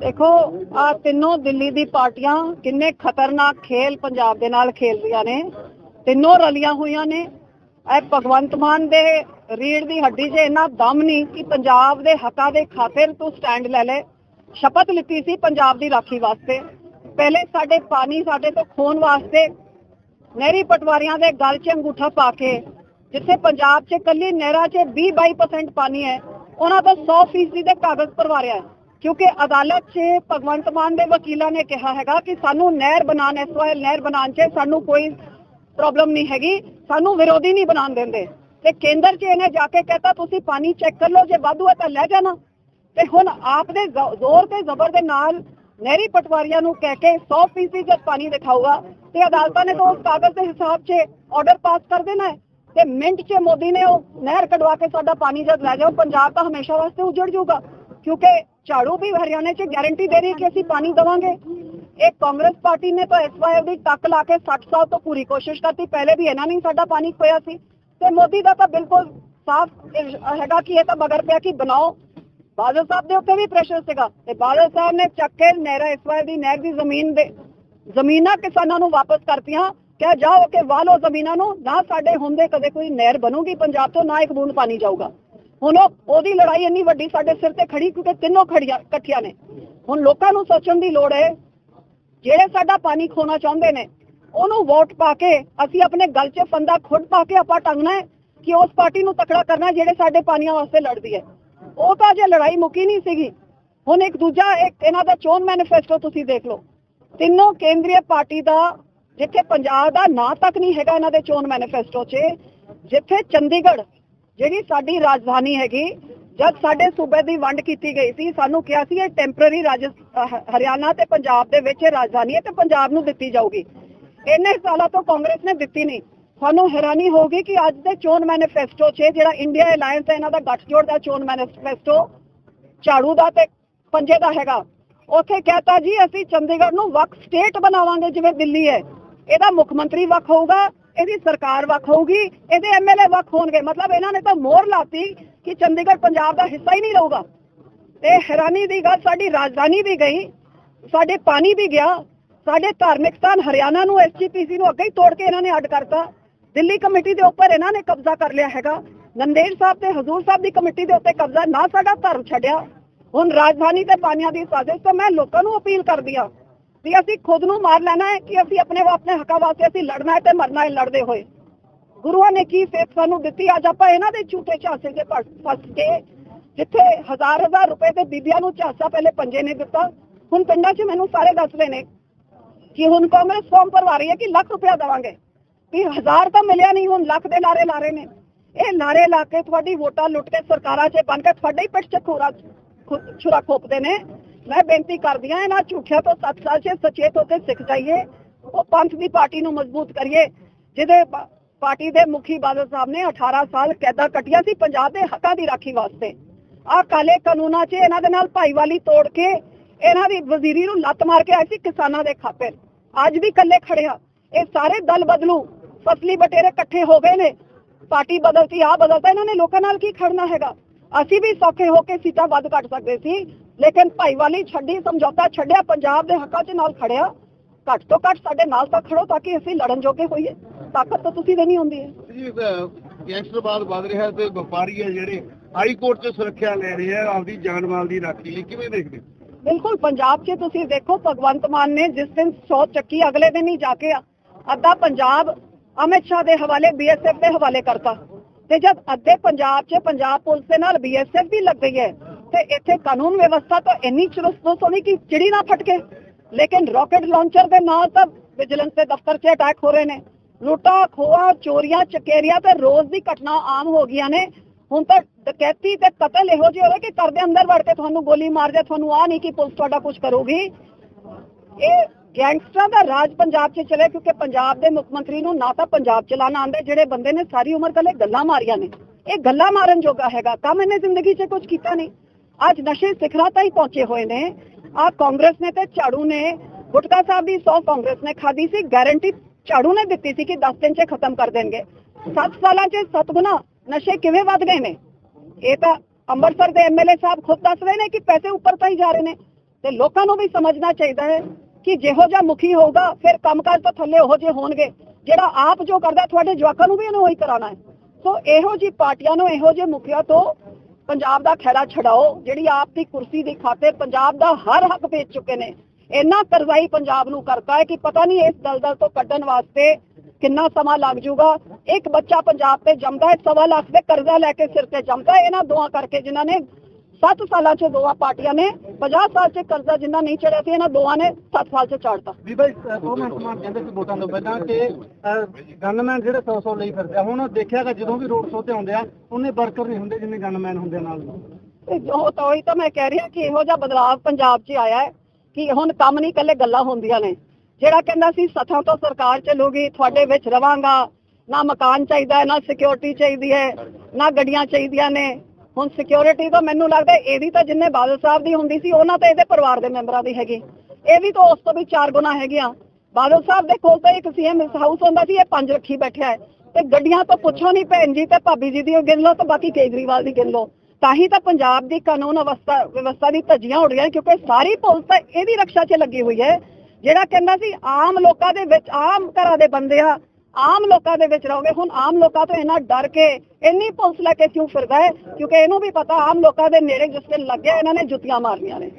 ਦੇਖੋ ਆ ਤਿੰਨੋਂ ਦਿੱਲੀ ਦੀ ਪਾਰਟੀਆਂ ਕਿੰਨੇ ਖਤਰਨਾਕ ਖੇਲ ਪੰਜਾਬ ਦੇ ਨਾਲ ਖੇਲ ਰਹੀਆਂ ਨੇ। ਤਿੰਨੋਂ ਰਲੀਆਂ ਹੋਈਆਂ ਨੇ। ਇਹ ਭਗਵੰਤ ਮਾਨ ਦੇ ਰੀੜ ਦੀ ਹੱਡੀ 'ਚ ਇੰਨਾ ਦਮ ਨਹੀਂ ਕਿ ਪੰਜਾਬ ਦੇ ਹੱਕਾਂ ਦੇ ਖਾਤਰ ਤੂੰ ਸਟੈਂਡ ਲੈ ਲੈ। ਸ਼ਪਤ ਲਿੱਤੀ ਸੀ ਪੰਜਾਬ ਦੀ ਰਾਖੀ ਵਾਸਤੇ। ਪਹਿਲੇ ਸਾਡੇ ਪਾਣੀ ਸਾਡੇ ਤੋਂ ਖੋਣ ਵਾਸਤੇ ਨਹਿਰੀ ਪਟਵਾਰੀਆਂ ਦੇ ਗਲ 'ਚ ਅੰਗੂਠਾ ਪਾ ਕੇ, ਜਿੱਥੇ ਪੰਜਾਬ 'ਚ ਕੱਲੀ ਨਹਿਰਾਂ 'ਚ 20-22% ਪਾਣੀ ਹੈ, ਉਹਨਾਂ ਤੋਂ 100% ਦੇ ਕਾਗਜ਼ ਭਰਵਾ ਕਿਉਂਕਿ ਅਦਾਲਤ 'ਚ ਭਗਵੰਤ ਮਾਨ ਦੇ ਵਕੀਲਾਂ ਨੇ ਕਿਹਾ ਹੈਗਾ ਕਿ ਸਾਨੂੰ ਨਹਿਰ ਬਣਾਉਣ, ਇਸ ਵਾਰ ਨਹਿਰ ਬਣਾਉਣ 'ਚ ਸਾਨੂੰ ਕੋਈ ਪ੍ਰੋਬਲਮ ਨਹੀਂ ਹੈਗੀ। ਸਾਨੂੰ ਵਿਰੋਧੀ ਨਹੀਂ ਬਣਾਉਣ ਦਿੰਦੇ। ਤੇ ਕੇਂਦਰ 'ਚ ਇਹਨੇ ਜਾ ਕੇ ਕਹਤਾ, ਤੁਸੀਂ ਪਾਣੀ ਚੈੱਕ ਕਰ ਲਓ, ਜੇ ਵਾਧੂ ਹੈ ਤਾਂ ਲੈ ਜਾਣਾ। ਤੇ ਹੁਣ ਆਪ ਦੇ ਜ਼ੋਰ ਤੇ ਜ਼ਬਰ ਦੇ ਨਾਲ ਨਹਿਰੀ ਪਟਵਾਰੀਆਂ ਨੂੰ ਕਹਿ ਕੇ 100% ਜਦ ਪਾਣੀ ਦਿਖਾਊਗਾ ਤੇ ਅਦਾਲਤਾਂ ਨੇ ਤਾਂ ਉਸ ਕਾਗਜ਼ ਦੇ ਹਿਸਾਬ 'ਚ ਆਰਡਰ ਪਾਸ ਕਰ ਦੇਣਾ ਹੈ। ਤੇ ਮਿੰਟ 'ਚ ਮੋਦੀ ਨੇ ਉਹ ਨਹਿਰ ਕਢਵਾ ਕੇ ਸਾਡਾ ਪਾਣੀ ਜਦ ਲੈ ਜਾਓ, ਪੰਜਾਬ ਤਾਂ ਹਮੇਸ਼ਾ ਵਾਸਤੇ ਉਜੜ ਜਾਊਗਾ। ਕਿਉਂਕਿ ਝਾੜੂ ਵੀ ਹਰਿਆਣੇ 'ਚ ਗਾਰੰਟੀ ਦੇ ਰਹੀ ਕਿ ਅਸੀਂ ਪਾਣੀ ਦਵਾਂਗੇ। ਇਹ ਕਾਂਗਰਸ ਪਾਰਟੀ ਨੇ ਤਾਂ ਐਸਵਾਈਐਫ ਦੀ ਟੱਕ ਲਾ ਕੇ 60 ਸਾਲ ਤੋਂ ਪੂਰੀ ਕੋਸ਼ਿਸ਼ ਕਰਤੀ। ਪਹਿਲੇ ਵੀ ਇਹਨਾਂ ਨੇ ਸਾਡਾ ਪਾਣੀ ਖੋਇਆ ਸੀ। ਤੇ ਮੋਦੀ ਦਾ ਤਾਂ ਬਿਲਕੁਲ ਸਾਫ਼ ਹੈਗਾ ਕਿ ਇਹ ਤਾਂ ਮਗਰ ਪਿਆ ਕਿ ਬਣਾਓ। ਬਾਦਲ ਸਾਹਿਬ ਦੇ ਉੱਤੇ ਵੀ ਪ੍ਰੈਸ਼ਰ ਸੀਗਾ। ਤੇ ਬਾਦਲ ਸਾਹਿਬ ਨੇ ਚੱਕ ਕੇ ਨਹਿਰਾ ਐਸਵਾਈਐਫ ਦੀ ਨਹਿਰ ਦੀ ਜ਼ਮੀਨ ਦੇ ਜ਼ਮੀਨਾਂ ਕਿਸਾਨਾਂ ਨੂੰ ਵਾਪਸ ਕਰਤੀਆਂ। ਕਿਹਾ, ਜਾਓ ਕਿ ਵਾਹ ਲਓ ਜ਼ਮੀਨਾਂ ਨੂੰ। ਨਾ ਸਾਡੇ ਹੁੰਦੇ ਕਦੇ ਕੋਈ ਨਹਿਰ ਬਣੂਗੀ ਪੰਜਾਬ ਤੋਂ, ਨਾ ਇੱਕ ਬੂੰਦ ਪਾਣੀ ਜਾਊਗਾ। ਹੁਣ ਉਹ ਉਹਦੀ ਲੜਾਈ ਇੰਨੀ ਵੱਡੀ, ਸਾਡੇ ਸਿਰ ਤੇ ਖੜੀ ਕਿਉਂਕਿ ਤਿੰਨੋਂ ਖੜੀਆਂ ਇਕੱਠੀਆਂ ਨੇ। ਹੁਣ ਲੋਕਾਂ ਨੂੰ ਸੋਚਣ ਦੀ ਲੋੜ ਹੈ, ਜਿਹੜੇ ਸਾਡਾ ਪਾਣੀ ਖੋਣਾ ਚਾਹੁੰਦੇ ਨੇ, ਉਹਨੂੰ ਵੋਟ ਪਾ ਕੇ ਅਸੀਂ ਆਪਣੇ ਗਲ 'ਚ ਫੰਦਾ ਖੁਦ ਪਾ ਕੇ ਆਪਾਂ ਟੰਗਣਾ ਹੈ ਕਿ ਉਸ ਪਾਰਟੀ ਨੂੰ ਤਕੜਾ ਕਰਨਾ ਜਿਹੜੇ ਸਾਡੇ ਪਾਣੀਆਂ ਵਾਸਤੇ ਲੜਦੀ ਹੈ। ਉਹ ਤਾਂ ਜੇ ਲੜਾਈ ਮੁੱਕੀ ਨਹੀਂ ਸੀਗੀ। ਹੁਣ ਇੱਕ ਦੂਜਾ, ਇੱਕ ਇਹਨਾਂ ਦਾ ਚੋਣ ਮੈਨੀਫੈਸਟੋ ਤੁਸੀਂ ਦੇਖ ਲਓ। ਤਿੰਨੋਂ ਕੇਂਦਰੀ ਪਾਰਟੀ ਦਾ, ਜਿੱਥੇ ਪੰਜਾਬ ਦਾ ਨਾਂ ਤੱਕ ਨਹੀਂ ਹੈਗਾ ਇਹਨਾਂ ਦੇ ਚੋਣ ਮੈਨੀਫੈਸਟੋ 'ਚ, ਜਿੱਥੇ ਚੰਡੀਗੜ੍ਹ ਜਿਹੜੀ ਸਾਡੀ ਰਾਜਧਾਨੀ ਹੈਗੀ, ਜਦ ਸਾਡੇ ਸੂਬੇ ਦੀ ਵੰਡ ਕੀਤੀ ਗਈ ਸੀ, ਸਾਨੂੰ ਕਿਹਾ ਸੀ ਇਹ ਟੈਂਪਰੇਰੀ ਰਾਜ ਹਰਿਆਣਾ ਤੇ ਪੰਜਾਬ ਦੇ ਵਿੱਚ ਇਹ ਰਾਜਧਾਨੀ ਹੈ ਤੇ ਪੰਜਾਬ ਨੂੰ ਦਿੱਤੀ ਜਾਊਗੀ। ਇੰਨੇ ਸਾਲਾਂ ਤੋਂ ਕਾਂਗਰਸ ਨੇ ਦਿੱਤੀ ਨਹੀਂ। ਸਾਨੂੰ ਹੈਰਾਨੀ ਹੋਊਗੀ ਕਿ ਅੱਜ ਦੇ ਚੋਣ ਮੈਨੀਫੈਸਟੋ 'ਚ ਜਿਹੜਾ ਇੰਡੀਆ ਅਲਾਈਅੰਸ ਹੈ, ਇਹਨਾਂ ਦਾ ਗੱਠਜੋੜ ਦਾ ਚੋਣ ਮੈਨੀਫੈਸਟੋ ਝਾੜੂ ਦਾ ਤੇ ਪੰਜੇ ਦਾ ਹੈਗਾ। ਉੱਥੇ ਕਹਤਾ ਜੀ, ਅਸੀਂ ਚੰਡੀਗੜ੍ਹ ਨੂੰ ਵੱਖ ਸਟੇਟ ਬਣਾਵਾਂਗੇ, ਜਿਵੇਂ ਦਿੱਲੀ ਹੈ। ਇਹਦਾ ਮੁੱਖ ਮੰਤਰੀ ਵੱਖ ਹੋਊਗਾ। ਇਹਦੀ ਸਰਕਾਰ ਵੱਖ ਹੋਊਗੀ, ਇਹਦੇ ਐਮਐਲਏ ਵੱਖ ਹੋਣਗੇ। ਮਤਲਬ ਇਹਨਾਂ ਨੇ ਤਾਂ ਮੋਹਰ ਲਾਤੀ ਕਿ ਚੰਡੀਗੜ੍ਹ ਪੰਜਾਬ ਦਾ ਹਿੱਸਾ ਹੀ ਨਹੀਂ ਰਹੂਗਾ। ਤੇ ਹੈਰਾਨੀ ਦੀ ਗੱਲ, ਸਾਡੀ ਰਾਜਧਾਨੀ ਵੀ ਗਈ, ਸਾਡੇ ਪਾਣੀ ਵੀ ਗਿਆ, ਸਾਡੇ ਧਾਰਮਿਕ ਸਥਾਨ ਹਰਿਆਣਾ ਨੂੰ ਐਸਜੀਪੀਸੀ ਨੂੰ ਅੱਗੇ ਹੀ ਤੋੜ ਕੇ ਇਹਨਾਂ ਨੇ ਅੱਡ ਕਰਤਾ। ਦਿੱਲੀ ਕਮੇਟੀ ਦੇ ਉੱਪਰ ਇਹਨਾਂ ਨੇ ਕਬਜ਼ਾ ਕਰ ਲਿਆ ਹੈਗਾ। ਨੰਦੇੜ ਸਾਹਿਬ ਤੇ ਹਜ਼ੂਰ ਸਾਹਿਬ ਦੀ ਕਮੇਟੀ ਦੇ ਉੱਤੇ ਕਬਜ਼ਾ ਨਾ ਸਾਡਾ ਧਰਮ ਛੱਡਿਆ। ਹੁਣ ਰਾਜਧਾਨੀ ਤੇ ਪਾਣੀਆਂ ਦੀ ਸਾਜ਼ਿਸ਼ ਤਾਂ ਮੈਂ ਲੋਕਾਂ ਨੂੰ ਅਪੀਲ ਕਰਦੀ ਆ ਵੀ ਅਸੀਂ ਖੁਦ ਨੂੰ ਮਾਰ ਲੈਣਾ ਹੈ ਕਿ ਅਸੀਂ ਆਪਣੇ ਆਪਣੇ ਹੱਕਾਂ ਵਾਸਤੇ ਅਸੀਂ ਲੜਨਾ ਹੈ ਤੇ ਮਰਨਾ ਹੈ, ਲੜਦੇ ਹੋਏ। ਗੁਰੂਆਂ ਨੇ ਕੀ ਸਿੱਖ ਸਾਨੂੰ ਦਿੱਤੀ? ਅੱਜ ਆਪਾਂ ਇਹਨਾਂ ਦੇ ਝੂਠੇ ਝਾਂਸੇ 'ਚ ਫਸ ਕੇ ਜਿੱਥੇ ਹਜ਼ਾਰ ਹਜ਼ਾਰ ਰੁਪਏ ਤੇ ਬੀਬੀਆਂ ਨੂੰ ਝਾਂਸਾ ਪਹਿਲੇ ਪੰਜੇ ਨੇ ਦਿੱਤਾ। ਹੁਣ ਪਿੰਡਾਂ 'ਚ ਮੈਨੂੰ ਸਾਰੇ ਦੱਸ ਰਹੇ ਨੇ ਕਿ ਹੁਣ ਕਾਂਗਰਸ ਫਾਰਮ ਭਰਵਾ ਰਹੀ ਹੈ ਕਿ ਲੱਖ ਰੁਪਇਆ ਦੇਵਾਂਗੇ। ਵੀ ਹਜ਼ਾਰ ਤਾਂ ਮਿਲਿਆ ਨਹੀਂ, ਹੁਣ ਲੱਖ ਦੇ ਲਾਰੇ ਲਾ ਰਹੇ ਨੇ। ਇਹ ਲਾਰੇ ਲਾ ਕੇ ਤੁਹਾਡੀ ਵੋਟਾਂ ਲੁੱਟ ਕੇ ਸਰਕਾਰਾਂ 'ਚ ਬਣ ਕੇ ਤੁਹਾਡੇ ਹੀ ਪਿੱਠ 'ਚ ਖੋਰਾ ਛੁਰਾ ਖੋਪਦੇ ਨੇ। ਮੈਂ ਬੇਨਤੀ ਕਰਦੀ ਹਾਂ, ਇਹਨਾਂ ਝੂਠਿਆਂ ਤੋਂ ਸੱਚ ਸੱਚ ਸਚੇਤ ਹੋ ਕੇ ਸਿੱਖ ਜਾਈਏ, ਉਹ ਪੰਥ ਦੀ ਪਾਰਟੀ ਨੂੰ ਮਜ਼ਬੂਤ ਕਰੀਏ, ਜਿਹਦੇ ਪਾਰਟੀ ਦੇ ਮੁਖੀ ਬਾਦਲ ਸਾਹਿਬ ਨੇ 18 ਸਾਲ ਕੈਦਾਂ ਕੱਟੀਆਂ ਸੀ, ਪੰਜਾਬ ਦੇ ਹੱਕਾਂ ਦੀ ਰਾਖੀ ਵਾਸਤੇ। ਆਹ ਕਾਲੇ ਕਾਨੂੰਨਾਂ 'ਚ ਇਹਨਾਂ ਦੇ ਨਾਲ ਭਾਈਵਾਲੀ ਤੋੜ ਕੇ ਇਹਨਾਂ ਦੀ ਵਜ਼ੀਰੀ ਨੂੰ ਲੱਤ ਮਾਰ ਕੇ ਆਏ ਸੀ ਕਿਸਾਨਾਂ ਦੇ ਖਾਪੇ ਅੱਜ ਵੀ ਇਕੱਲੇ ਖੜਿਆ ਇਹ ਸਾਰੇ ਦਲ ਬਦਲੂ, ਫਸਲੀ ਬਟੇਰੇ ਇਕੱਠੇ ਹੋ ਗਏ ਨੇ। ਪਾਰਟੀ ਬਦਲਤੀ ਆ ਬਦਲਤਾ, ਇਹਨਾਂ ਨੇ ਲੋਕਾਂ ਨਾਲ ਕੀ ਖੜਨਾ ਹੈਗਾ? ਅਸੀਂ ਵੀ ਸੌਖੇ ਹੋ ਕੇ ਸੀਟਾਂ ਵੱਧ ਕੱਟ ਸਕਦੇ ਸੀ। ਲੇਕਿਨ ਭਾਈਵਾਲੀ ਛੱਡੀ ਸਮਝੌਤਾ ਛੱਡਿਆ ਪੰਜਾਬ ਦੇ ਹੱਕਾਂ 'ਚ ਨਾਲ ਖੜਿਆ। ਘੱਟ ਤੋਂ ਘੱਟ ਸਾਡੇ ਨਾਲ ਤਾਂ ਖੜੋ ਤਾਂ ਕਿ ਅਸੀਂ ਲੜਨ ਜੋਗੇ ਹੋਈਏ। ਤਾਕਤ ਤਾਂ ਤੁਸੀਂ ਦੇਣੀ ਹੁੰਦੀ ਹੈ। ਜੀ ਗੈਂਗਸਟਰਵਾਦ ਵੱਧ ਰਿਹਾ ਤੇ ਵਪਾਰੀ ਹੈ ਜਿਹੜੇ ਹਾਈ ਕੋਰਟ 'ਚ ਸੁਰੱਖਿਆ ਲੈ ਰਹੇ ਆ ਆਪਦੀ ਜਾਨ ਮਾਲ ਦੀ ਰਾਖੀ ਲਈ। ਕਿਵੇਂ ਦੇਖਦੇ ਹੋ? ਬਿਲਕੁਲ ਪੰਜਾਬ 'ਚ ਤੁਸੀਂ ਦੇਖੋ ਭਗਵੰਤ ਮਾਨ ਨੇ ਜਿਸ ਦਿਨ ਸੌ ਚੱਕੀ ਅਗਲੇ ਦਿਨ ਹੀ ਜਾ ਕੇ ਅੱਧਾ ਪੰਜਾਬ ਅਮਿਤ ਸ਼ਾਹ ਦੇ ਹਵਾਲੇ ਬੀਐਸਐਫ ਦੇ ਹਵਾਲੇ ਕਰਤਾ। ਤੇ ਜਦ ਅੱਧੇ ਪੰਜਾਬ 'ਚ ਪੰਜਾਬ ਪੁਲਿਸ ਦੇ ਨਾਲ ਬੀਐਸਐਫ ਵੀ ਲੱਗ ਗਈ ਹੈ ਤੇ ਇੱਥੇ ਕਾਨੂੰਨ ਵਿਵਸਥਾ ਤਾਂ ਇੰਨੀ ਚੁਰਸਤ ਹੋਣੀ ਕਿ ਚਿੜੀ ਨਾ ਫਟਕੇ। ਲੇਕਿਨ ਰਾਕੇਟ ਲਾਂਚਰ ਦੇ ਨਾਲ ਤਾਂ ਵਿਜੀਲੈਂਸ ਦੇ ਦਫ਼ਤਰ 'ਚ ਅਟੈਕ ਹੋ ਰਹੇ ਨੇ। ਲੁੱਟਾਂ, ਖੋਹਾਂ, ਚੋਰੀਆਂ, ਚਕੇਰੀਆਂ ਤੇ ਰੋਜ਼ ਦੀ ਘਟਨਾ ਆਮ ਹੋ ਗਈਆਂ ਨੇ। ਹੁਣ ਤਾਂ ਡਕੈਤੀ ਤੇ ਕਤਲ ਇਹੋ ਜਿਹੇ ਹੋਏ ਕਿ ਘਰ ਦੇ ਅੰਦਰ ਵੜ ਕੇ ਤੁਹਾਨੂੰ ਗੋਲੀ ਮਾਰ ਜਾ ਤੁਹਾਨੂੰ ਆ ਨਹੀਂ ਕਿ ਪੁਲਿਸ ਤੁਹਾਡਾ ਕੁਝ ਕਰੂਗੀ। ਇਹ ਗੈਂਗਸਟਰਾਂ ਦਾ ਰਾਜ ਪੰਜਾਬ 'ਚ ਚੱਲੇ ਕਿਉਂਕਿ ਪੰਜਾਬ ਦੇ ਮੁੱਖ ਮੰਤਰੀ ਨੂੰ ਨਾ ਤਾਂ ਪੰਜਾਬ ਚਲਾਣਾ ਆਉਂਦਾ, ਜਿਹੜੇ ਬੰਦੇ ਨੇ ਸਾਰੀ ਉਮਰ ਕੱਲੇ ਗੱਲਾਂ ਮਾਰੀਆਂ ਨੇ। ਇਹ ਗੱਲਾਂ ਮਾਰਨ ਜੋਗਾ ਹੈਗਾ, ਕੰਮ ਇਹਨੇ ਜ਼ਿੰਦਗੀ 'ਚ ਕੁਝ ਕੀਤਾ ਨਹੀਂ। ਅੱਜ ਨਸ਼ੇ ਸਿਖਰਾਂ ਤਾਈਂ ਪਹੁੰਚੇ ਹੋਏ ਨੇ। ਆ ਕਾਂਗਰਸ ਨੇ ਤੇ ਝਾੜੂ ਨੇ, ਗੁਟਕਾ ਸਾਹਿਬ ਦੀ ਸੌ ਕਾਂਗਰਸ ਨੇ ਖਾਦੀ ਸੀ ਗਾਰੰਟੀ ਝਾੜੂ ਨੇ ਦਿੱਤੀ ਸੀ ਕਿ 10 ਦਿਨ 'ਚ ਖਤਮ ਕਰ ਦੇਣਗੇ। 7 ਸਾਲਾਂ 'ਚ 7 ਗੁਣਾ ਨਸ਼ੇ ਕਿਵੇਂ ਵੱਧ ਗਏ ਨੇ? ਇਹ ਤਾਂ ਅੰਮ੍ਰਿਤਸਰ ਦੇ ਐਮਐਲਏ ਸਾਹਿਬ ਖੁਦ ਦੱਸ ਰਹੇ ਨੇ ਕਿ ਪੈਸੇ ਉੱਪਰ ਤਾਂ ਹੀ ਜਾ ਰਹੇ ਨੇ। ਤੇ ਲੋਕਾਂ ਨੂੰ ਵੀ ਸਮਝਣਾ ਚਾਹੀਦਾ ਹੈ ਕਿ ਜਿਹੋ ਜਿਹਾ ਮੁਖੀ ਹੋਊਗਾ, ਫਿਰ ਕੰਮਕਾਜ ਤੋਂ ਥੱਲੇ ਉਹੋ ਜਿਹੇ ਹੋਣਗੇ। ਜਿਹੜਾ ਆਪ ਜੋ ਕਰਦਾ, ਤੁਹਾਡੇ ਜਵਾਕਾਂ ਨੂੰ ਵੀ ਇਹਨੂੰ ਉਹੀ ਕਰਾਉਣਾ ਹੈ। ਸੋ ਇਹੋ ਜੀ ਪਾਰਟੀਆਂ ਨੂੰ, ਇਹੋ ਜਿਹੇ ਮੁਖੀਆਂ ਤੋਂ ਪੰਜਾਬ ਦਾ ਖਹਿੜਾ ਛਡਾਓ, ਜਿਹੜੀ ਆਪ ਦੀ ਕੁਰਸੀ ਦੀ ਖਾਤੇ ਪੰਜਾਬ ਦਾ ਹਰ ਹੱਕ ਵੇਚ ਚੁੱਕੇ ਨੇ। ਇੰਨਾ ਕਰਜ਼ਾਈ ਪੰਜਾਬ ਨੂੰ ਕਰਤਾ ਹੈ ਕਿ ਪਤਾ ਨਹੀਂ ਇਸ ਦਲਦਲ ਤੋਂ ਕੱਢਣ ਵਾਸਤੇ ਕਿੰਨਾ ਸਮਾਂ ਲੱਗ ਜਾਊਗਾ। ਇੱਕ ਬੱਚਾ ਪੰਜਾਬ ਤੇ ਜੰਮਦਾ ਹੈ, ਸਵਾ ਲੱਖ ਦੇ ਕਰਜ਼ਾ ਲੈ ਕੇ ਸਿਰ ਤੇ ਜੰਮਦਾ ਇਹਨਾਂ ਦੋਆਂ ਕਰਕੇ ਜਿਨ੍ਹਾਂ ਨੇ 7 ਸਾਲਾਂ 'ਚ ਦੋਆਂ ਪਾਰਟੀਆਂ ਨੇ 50 ਸਾਲ 'ਚ ਕਰਜ਼ਾ ਜਿੰਨਾ ਨਹੀਂ ਚੜਿਆ ਸੀ ਇਹਨਾਂ ਦੋਆਂ ਨੇ 7 ਸਾਲ 'ਚ ਚਾੜਤਾ। ਵੀ ਭਾਈ ਉਹ ਮੈਂ ਸਮਾਨ ਕਹਿੰਦੇ ਸੀ ਵੋਟਾਂ ਤੋਂ ਪਹਿਲਾਂ ਕਿ ਗਨਮੈਨ ਜਿਹੜੇ 100 100 ਲਈ ਫਿਰਦੇ ਆ ਹੁਣ ਦੇਖਿਆਗਾ ਜਦੋਂ ਵੀ ਰੋਡ ਸ਼ੋਅ ਤੇ ਆਉਂਦੇ ਆ ਉਹਨੇ ਵਰਕਰ ਨਹੀਂ ਹੁੰਦੇ ਜਿੰਨੇ ਗਨਮੈਨ ਹੁੰਦੇ ਨਾਲ। ਤੇ ਜੋ ਤਾਂ ਉਹੀ ਤਾਂ ਮੈਂ ਕਹਿ ਰਹੀ ਕਿ ਇਹੋ ਜਿਹਾ ਬਦਲਾਅ ਪੰਜਾਬ 'ਚ ਆਇਆ ਹੈ ਕਿ ਹੁਣ ਕੰਮ ਨਹੀਂ ਇਕੱਲੇ ਗੱਲਾਂ ਹੁੰਦੀਆਂ ਨੇ। ਜਿਹੜਾ ਕਹਿੰਦਾ ਸੀ ਸਥਾਂ ਤੋਂ ਸਰਕਾਰ ਚੱਲੂਗੀ ਤੁਹਾਡੇ ਵਿੱਚ ਰਵਾਂਗਾ ਨਾ ਮਕਾਨ ਚਾਹੀਦਾ ਨਾ ਸਿਕਿਉਰਿਟੀ ਚਾਹੀਦੀ ਹੈ ਨਾ ਗੱਡੀਆਂ ਚਾਹੀਦੀਆਂ ਨੇ। ਹੁਣ ਸਿਕਿਉਰਿਟੀ ਤਾਂ ਮੈਨੂੰ ਲੱਗਦਾ ਇਹਦੀ ਤਾਂ ਜਿੰਨੇ ਬਾਦਲ ਸਾਹਿਬ ਦੀ ਹੁੰਦੀ ਸੀ, ਉਹਨਾਂ ਤਾਂ ਇਹਦੇ ਪਰਿਵਾਰ ਦੇ ਮੈਂਬਰਾਂ ਦੀ ਹੈਗੀ। ਇਹ ਵੀ ਤਾਂ ਉਸ ਤੋਂ ਵੀ ਚਾਰ ਗੁਣਾ ਹੈਗੀਆਂ। ਬਾਦਲ ਸਾਹਿਬ ਦੇ ਕੋਲ ਤਾਂ ਇੱਕ ਸੀਐਮ ਹਾਊਸ ਹੁੰਦਾ ਸੀ, ਇਹ ਪੰਜ ਰੱਖੀ ਬੈਠਿਆ ਹੈ। ਤੇ ਗੱਡੀਆਂ ਤੋਂ ਪੁੱਛੋ ਨਹੀਂ ਭੈਣ ਜੀ, ਤੇ ਭਾਬੀ ਜੀ ਦੀ ਉਹ ਗਿਣ ਲਓ ਤੇ ਬਾਕੀ ਕੇਜਰੀਵਾਲ ਦੀ ਗਿਣ ਲਓ। ਤਾਂ ਹੀ ਤਾਂ ਪੰਜਾਬ ਦੀ ਕਾਨੂੰਨ ਅਵਸਥਾ, ਵਿਵਸਥਾ ਦੀ ਧੱਜੀਆਂ ਉੱਡ ਰਹੀਆਂ ਕਿਉਂਕਿ ਸਾਰੀ ਪੁਲਿਸ ਤਾਂ ਇਹਦੀ ਰੱਖਿਆ 'ਚ ਲੱਗੀ ਹੋਈ ਹੈ। ਜਿਹੜਾ ਕਹਿੰਦਾ ਸੀ, ਆਮ ਲੋਕਾਂ ਦੇ ਵਿੱਚ, ਆਮ ਘਰਾਂ ਦੇ ਬੰਦੇ ਆ ਆਮ ਲੋਕਾਂ ਦੇ ਵਿੱਚ ਰਹੋਗੇ। ਹੁਣ ਆਮ ਲੋਕਾਂ ਤੋਂ ਇੰਨਾ ਡਰ ਕੇ ਇੰਨੀ ਪੁਲਿਸ ਲੈ ਕੇ ਕਿਉਂ ਫਿਰਦਾ ਹੈ? ਕਿਉਂਕਿ ਇਹਨੂੰ ਵੀ ਪਤਾ, ਆਮ ਲੋਕਾਂ ਦੇ ਨੇੜੇ ਜਿਸ ਦਿਨ ਲੱਗਿਆ ਇਹਨਾਂ ਨੇ ਜੁੱਤੀਆਂ ਮਾਰਨੀਆਂ ਨੇ।